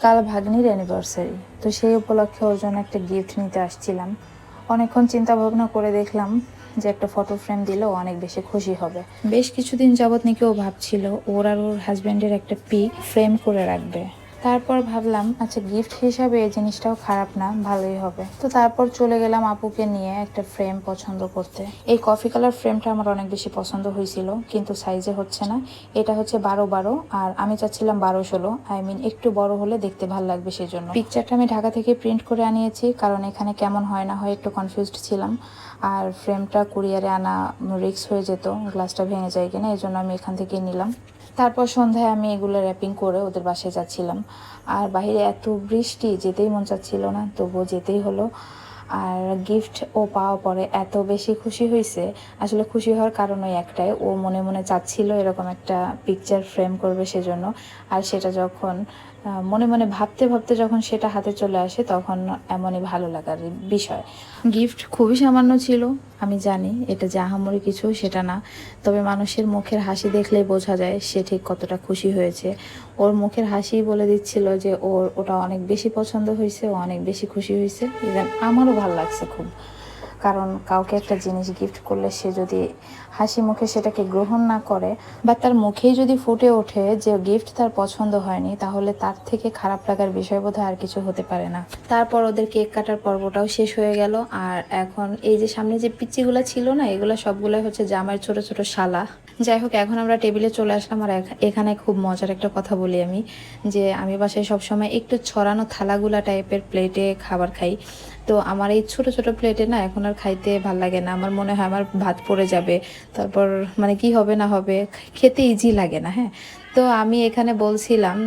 কাল ভাগ্নির অ্যানিভার্সারি তো সেই উপলক্ষে ওর জন্য একটা গিফট নিতে আসছিলাম। অনেকক্ষণ চিন্তা ভাবনা করে দেখলাম যে একটা ফটো ফ্রেম দিলে ও অনেক বেশি খুশি হবে। বেশ কিছুদিন যাবৎ নাকি ও ভাবছিল, ওর আর ওর হাজব্যান্ডের একটা পিক ফ্রেম করে রাখবে। তারপর ভাবলাম আচ্ছা গিফট হিসাবে এই জিনিসটাও খারাপ না, ভালোই হবে। তো তারপর চলে গেলাম আপুকে নিয়ে একটা ফ্রেম পছন্দ করতে। এই কফি কালার ফ্রেমটা আমার অনেক বেশি পছন্দ হয়েছিল, কিন্তু সাইজে হচ্ছে না। এটা হচ্ছে বারো বারো, আর আমি চাচ্ছিলাম বারো ষোলো। আই মিন একটু বড় হলে দেখতে ভালো লাগবে সেই জন্য পিকচারটা আমি ঢাকা থেকে প্রিন্ট করে আনিয়েছি, কারণ এখানে কেমন হয় না হয় একটু কনফিউজড ছিলাম। আর ফ্রেমটা কুরিয়ারে আনা রিক্স হয়ে যেত গ্লাসটা ভেঙে যায় কিনা, এই জন্য আমি এখান থেকে নিলাম। তারপর সন্ধ্যায় আমি এগুলো র্যাপিং করে ওদের বাসায় যাচ্ছিলাম। আর বাইরে এত বৃষ্টি, যেতেই মন চাচ্ছিল না, তবুও যেতেই হলো। আর গিফট ও পাওয়া পরে এত বেশি খুশি হয়েছে আসলে খুশি হওয়ার কারণ ওই একটাই, ও মনে মনে চাচ্ছিল এরকম একটা পিকচার ফ্রেম করবে সেজন্য। আর সেটা যখন মনে মনে ভাবতে ভাবতে যখন সেটা হাতে চলে আসে, তখন এমনই ভালো লাগার বিষয়। গিফট খুবই সামান্য ছিল, আমি জানি, এটা যে আহামরি কিছু, সেটা না। তবে মানুষের মুখের হাসি দেখলেই বোঝা যায় সে ঠিক কতটা খুশি হয়েছে। ওর মুখের হাসি বলে দিচ্ছিল যে ওর, ওটা অনেক বেশি পছন্দ হয়েছে, ও অনেক বেশি খুশি হয়েছে। ইভেন আমারও ভালো লাগছে খুব। কারণ কাউকে একটা জিনিস গিফট করলে সে যদি হাসি মুখে সেটাকে গ্রহণ না করে, বা তার মুখেই যদি ফুটে ওঠে যে গিফট তার পছন্দ হয়নি, তাহলে তার থেকে খারাপ লাগার বিষয় বোধহয় আর কিছু হতে পারে না। তারপর ওদের কেক কাটার পর্বটাও শেষ হয়ে গেল। আর এখন এই যে সামনে যে পিচ্চিগুলা ছিল না, এগুলো সবগুলাই হচ্ছে জামাইয়ের ছোট ছোট শালা। যাই হোক, এখন আমরা টেবিলে চলে আসলাম আর এখানে খুব মজার একটা কথা বলি আমি, যে আমি বাসায় সবসময় একটু ছড়ানো থালাগুলা টাইপের প্লেটে খাবার খাই। তো আমার এই ছোট ছোট প্লেটে না, এখন আর খাইতে ভালো লাগে না, আমার মনে হয় আমার ভাত পড়ে যাবে, তারপর মানে কি হবে না হবে, খেতে ইজি লাগে না হ্যাঁ? তো আমি এখানে বলছিলাম,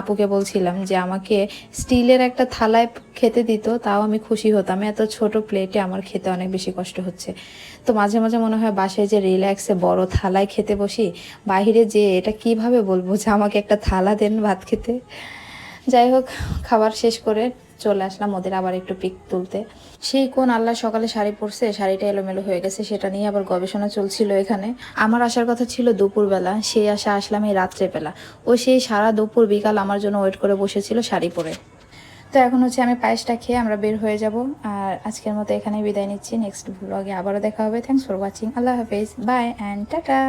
আপুকে বলছিলাম যে আমাকে স্টিলের একটা থালায় খেতে দিত, তাও আমি খুশি হতাম, এত ছোট প্লেটে আমার খেতে অনেক বেশি কষ্ট হচ্ছে। তো মাঝে মাঝে মনে হয় বাসায় যে রিল্যাক্সে বড় থালায় খেতে বসি, বাইরে যে এটা কীভাবে বলব যে আমাকে একটা থালা দেন ভাত খেতে? যাই হোক, খাবার শেষ করে চলে আসলাম ওদের আবার একটু পিক তুলতে। সেই কোন আল্লাহ সকালে শাড়ি পরছে, শাড়িটা এলোমেলো হয়ে গেছে, সেটা নিয়ে আবার গবেষণা চলছিল এখানে। আমার আসার কথা ছিল দুপুরবেলা, সেই আশা আসলাম এই রাত্রেবেলা। ও সেই সারা দুপুর বিকাল আমার জন্য ওয়েট করে বসেছিল শাড়ি পরে। তো এখন হচ্ছে আমি পায়েসটা খেয়ে আমরা বের হয়ে যাব, আর আজকের মতো এখানেই বিদায় নিচ্ছি। নেক্সট ব্লগে আবারও দেখা হবে। থ্যাংকস ফর ওয়াচিং আল্লাহ হাফেজ। By and tata